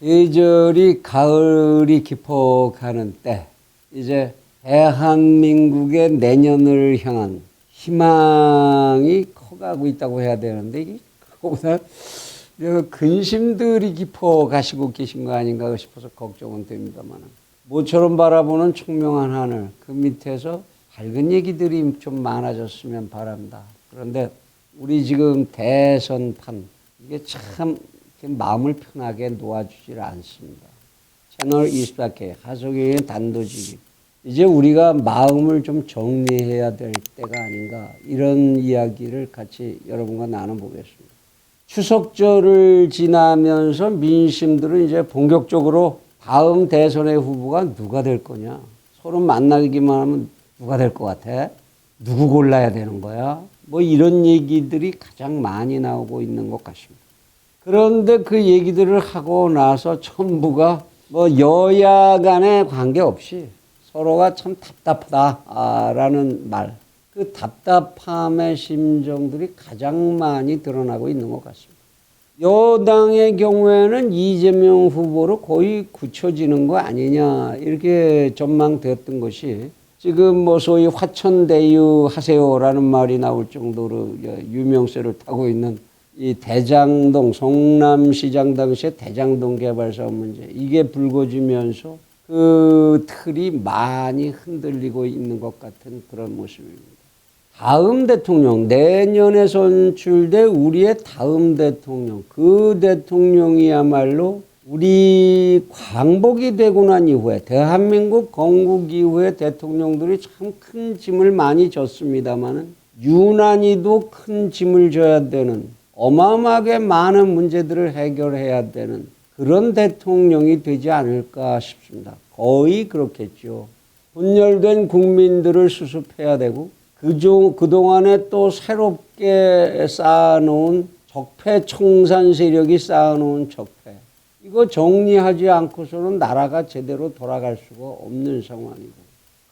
계절이 가을이 깊어가는 때 이제 대한민국의 내년을 향한 희망이 커가고 있다고 해야 되는데 이게 그거보다 근심들이 깊어 가시고 계신 거 아닌가 싶어서 걱정은 됩니다만 모처럼 바라보는 총명한 하늘 그 밑에서 밝은 얘기들이 좀 많아졌으면 바랍니다. 그런데 우리 지금 대선판 이게 참 마음을 편하게 놓아주질 않습니다. 채널 24K 하석영의 단도직입 이제 우리가 마음을 좀 정리해야 될 때가 아닌가 이런 이야기를 같이 여러분과 나눠보겠습니다. 추석절을 지나면서 민심들은 이제 본격적으로 다음 대선의 후보가 누가 될 거냐 서로 만나기만 하면 누가 될 것 같아? 누구 골라야 되는 거야? 뭐 이런 얘기들이 가장 많이 나오고 있는 것 같습니다. 그런데 그 얘기들을 하고 나서 전부가 뭐 여야 간에 관계없이 서로가 참 답답하다라는 말. 그 답답함의 심정들이 가장 많이 드러나고 있는 것 같습니다. 여당의 경우에는 이재명 후보로 거의 굳혀지는 거 아니냐 이렇게 전망되었던 것이 지금 뭐 소위 화천대유 하세요라는 말이 나올 정도로 유명세를 타고 있는 이 대장동 성남시장 당시에 대장동 개발 사업 문제 이게 불거지면서 그 틀이 많이 흔들리고 있는 것 같은 그런 모습입니다. 다음 대통령 내년에 선출될 우리의 다음 대통령 그 대통령이야말로 우리 광복이 되고 난 이후에 대한민국 건국 이후에 대통령들이 참 큰 짐을 많이 졌습니다마는 유난히도 큰 짐을 져야 되는 어마어마하게 많은 문제들을 해결해야 되는 그런 대통령이 되지 않을까 싶습니다. 거의 그렇겠죠. 분열된 국민들을 수습해야 되고 그중 그동안에 또 새롭게 쌓아놓은 적폐 청산 세력이 쌓아놓은 적폐 이거 정리하지 않고서는 나라가 제대로 돌아갈 수가 없는 상황이고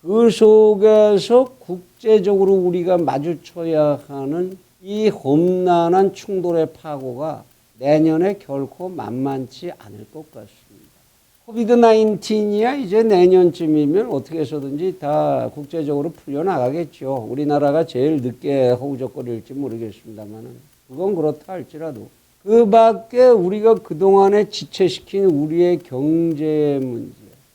그 속에서 국제적으로 우리가 마주쳐야 하는 이 험난한 충돌의 파고가 내년에 결코 만만치 않을 것 같습니다. 코비드 19이야 이제 내년쯤이면 어떻게 해서든지 다 국제적으로 풀려나가겠죠. 우리나라가 제일 늦게 허우적거릴지 모르겠습니다만은 그건 그렇다 할지라도 그 밖에 우리가 그동안에 지체시킨 우리의 경제 문제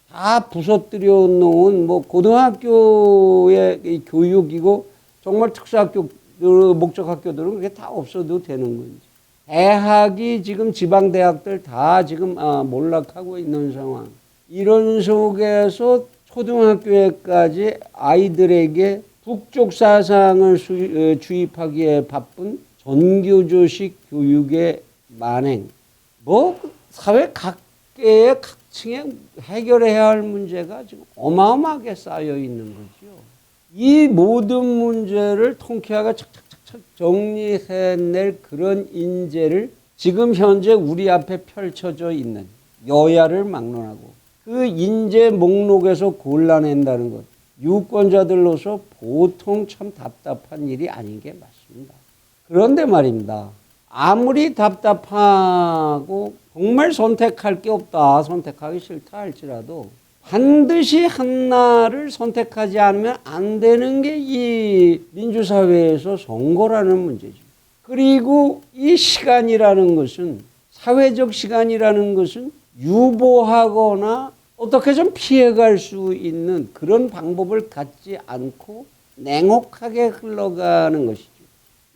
다 부서뜨려 놓은 뭐 고등학교의 이 교육이고 정말 특수학교 목적 학교들은 그게 다 없어도 되는 건지. 대학이 지금 지방 대학들 다 지금 아, 몰락하고 있는 상황. 이런 속에서 초등학교에까지 아이들에게 북쪽 사상을 수, 어, 주입하기에 바쁜 전교조식 교육의 만행. 뭐 사회 각계의 각층에 해결해야 할 문제가 지금 어마어마하게 쌓여 있는 거죠. 이 모든 문제를 통쾌하게 착착착착 정리해낼 그런 인재를 지금 현재 우리 앞에 펼쳐져 있는 여야를 막론하고 그 인재 목록에서 골라낸다는 것 유권자들로서 보통 참 답답한 일이 아닌 게 맞습니다. 그런데 말입니다. 아무리 답답하고 정말 선택할 게 없다, 선택하기 싫다 할지라도 반드시 하나를 선택하지 않으면 안 되는 게 이 민주사회에서 선거라는 문제죠. 그리고 이 시간이라는 것은 사회적 시간이라는 것은 유보하거나 어떻게 좀 피해갈 수 있는 그런 방법을 갖지 않고 냉혹하게 흘러가는 것이죠.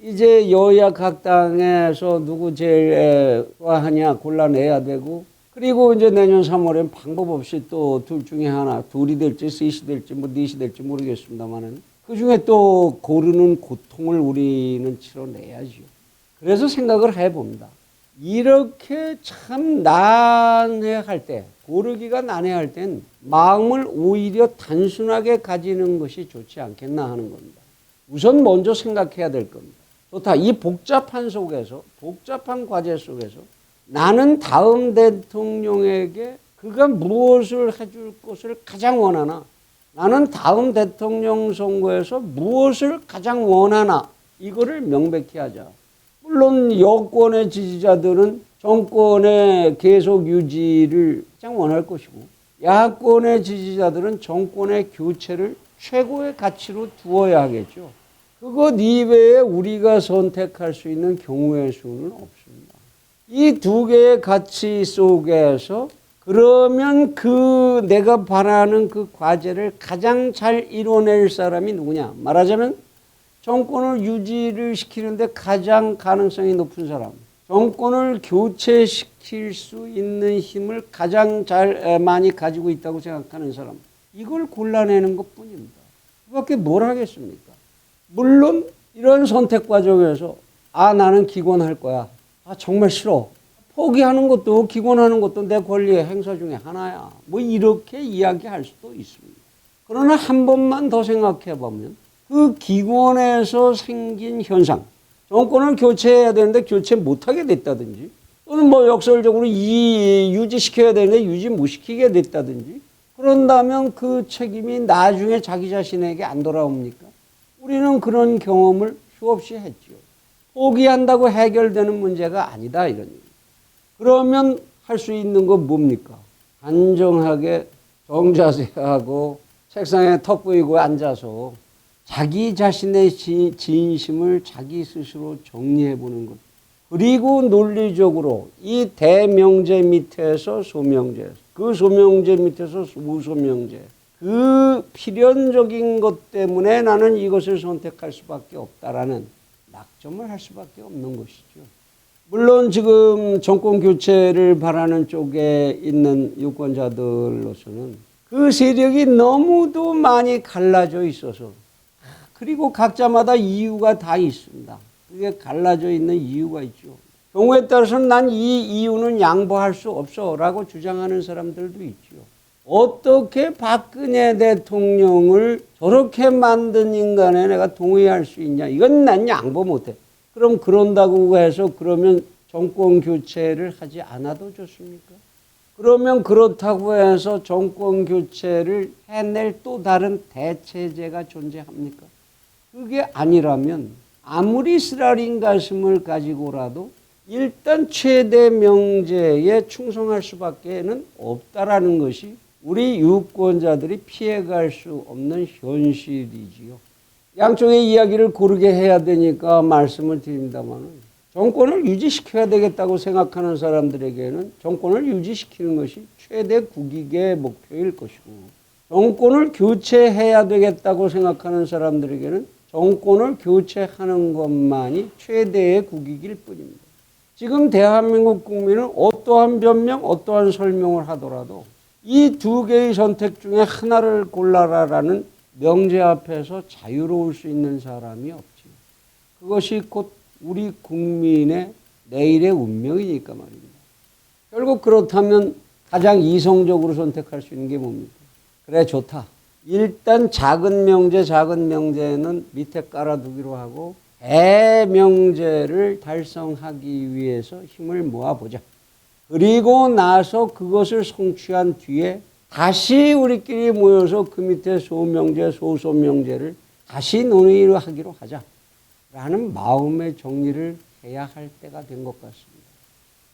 이제 여야 각 당에서 누구 제일 좋아하냐 골라내야 되고 그리고 이제 내년 3월엔 방법 없이 또 둘 중에 하나 둘이 될지 셋이 될지 뭐 넷이 될지 모르겠습니다만은 그 중에 또 고르는 고통을 우리는 치러내야죠. 그래서 생각을 해봅니다. 이렇게 참 난해할 때 고르기가 난해할 땐 마음을 오히려 단순하게 가지는 것이 좋지 않겠나 하는 겁니다. 우선 먼저 생각해야 될 겁니다. 좋다. 이 복잡한 속에서, 복잡한 과제 속에서 나는 다음 대통령에게 그가 무엇을 해줄 것을 가장 원하나, 나는 다음 대통령 선거에서 무엇을 가장 원하나, 이거를 명백히 하자. 물론 여권의 지지자들은 정권의 계속 유지를 가장 원할 것이고 야권의 지지자들은 정권의 교체를 최고의 가치로 두어야 하겠죠. 그것 이외에 우리가 선택할 수 있는 경우의 수는 없습니다. 이 두 개의 가치 속에서 그러면 그 내가 바라는 그 과제를 가장 잘 이뤄낼 사람이 누구냐? 말하자면 정권을 유지를 시키는데 가장 가능성이 높은 사람, 정권을 교체시킬 수 있는 힘을 가장 잘 에, 많이 가지고 있다고 생각하는 사람, 이걸 골라내는 것 뿐입니다. 그밖에 뭘 하겠습니까? 물론 이런 선택 과정에서 아 나는 기권할 거야. 아 정말 싫어. 포기하는 것도 기권하는 것도 내 권리의 행사 중에 하나야. 뭐 이렇게 이야기할 수도 있습니다. 그러나 한 번만 더 생각해 보면 그 기권에서 생긴 현상, 정권을 교체해야 되는데 교체 못하게 됐다든지 또는 뭐 역설적으로 이 유지시켜야 되는데 유지 못 시키게 됐다든지 그런다면 그 책임이 나중에 자기 자신에게 안 돌아옵니까? 우리는 그런 경험을 수없이 했죠. 포기한다고 해결되는 문제가 아니다 이런 얘기. 그러면 할 수 있는 건 뭡니까? 안정하게 정자세하고 책상에 턱 보이고 앉아서 자기 자신의 지- 진심을 자기 스스로 정리해 보는 것. 그리고 논리적으로 이 대명제 밑에서 소명제, 그 소명제 밑에서 무소명제, 그 필연적인 것 때문에 나는 이것을 선택할 수밖에 없다라는 낙점을 할 수밖에 없는 것이죠. 물론 지금 정권 교체를 바라는 쪽에 있는 유권자들로서는 그 세력이 너무도 많이 갈라져 있어서 그리고 각자마다 이유가 다 있습니다. 그게 갈라져 있는 이유가 있죠. 경우에 따라서는 난 이 이유는 양보할 수 없어라고 주장하는 사람들도 있죠. 어떻게 박근혜 대통령을 저렇게 만든 인간에 내가 동의할 수 있냐? 이건 난 양보 못해. 그럼 그런다고 해서 그러면 정권 교체를 하지 않아도 좋습니까? 그러면 그렇다고 해서 정권 교체를 해낼 또 다른 대체제가 존재합니까? 그게 아니라면 아무리 스라린 가슴을 가지고라도 일단 최대 명제에 충성할 수밖에는 없다라는 것이 우리 유권자들이 피해갈 수 없는 현실이지요. 양쪽의 이야기를 고르게 해야 되니까 말씀을 드립니다만은 정권을 유지시켜야 되겠다고 생각하는 사람들에게는 정권을 유지시키는 것이 최대 국익의 목표일 것이고 정권을 교체해야 되겠다고 생각하는 사람들에게는 정권을 교체하는 것만이 최대의 국익일 뿐입니다. 지금 대한민국 국민은 어떠한 변명, 어떠한 설명을 하더라도 이 두 개의 선택 중에 하나를 골라라라는 명제 앞에서 자유로울 수 있는 사람이 없지요. 그것이 곧 우리 국민의 내일의 운명이니까 말입니다. 결국 그렇다면 가장 이성적으로 선택할 수 있는 게 뭡니까? 그래 좋다. 일단 작은 명제, 작은 명제는 밑에 깔아두기로 하고 대명제를 달성하기 위해서 힘을 모아보자. 그리고 나서 그것을 성취한 뒤에 다시 우리끼리 모여서 그 밑에 소명제, 소소명제를 다시 논의를 하기로 하자. 라는 마음의 정리를 해야 할 때가 된 것 같습니다.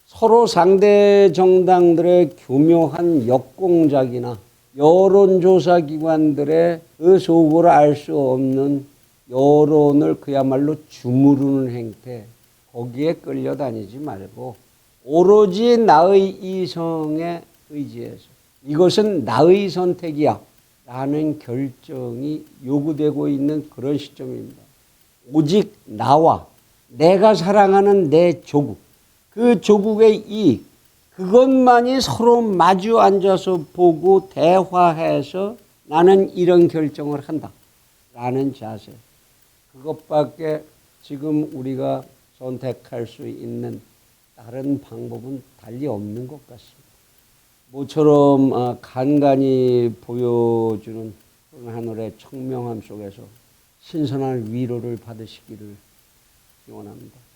서로 상대 정당들의 교묘한 역공작이나 여론조사 기관들의 그 속을 알 수 없는 여론을 그야말로 주무르는 행태, 거기에 끌려다니지 말고 오로지 나의 이성에 의지해서 이것은 나의 선택이야 라는 결정이 요구되고 있는 그런 시점입니다. 오직 나와 내가 사랑하는 내 조국, 그 조국의 이익, 그것만이 서로 마주 앉아서 보고 대화해서 나는 이런 결정을 한다. 라는 자세. 그것밖에 지금 우리가 선택할 수 있는 다른 방법은 달리 없는 것 같습니다. 모처럼 아, 간간히 보여주는 하늘의 청명함 속에서 신선한 위로를 받으시기를 기원합니다.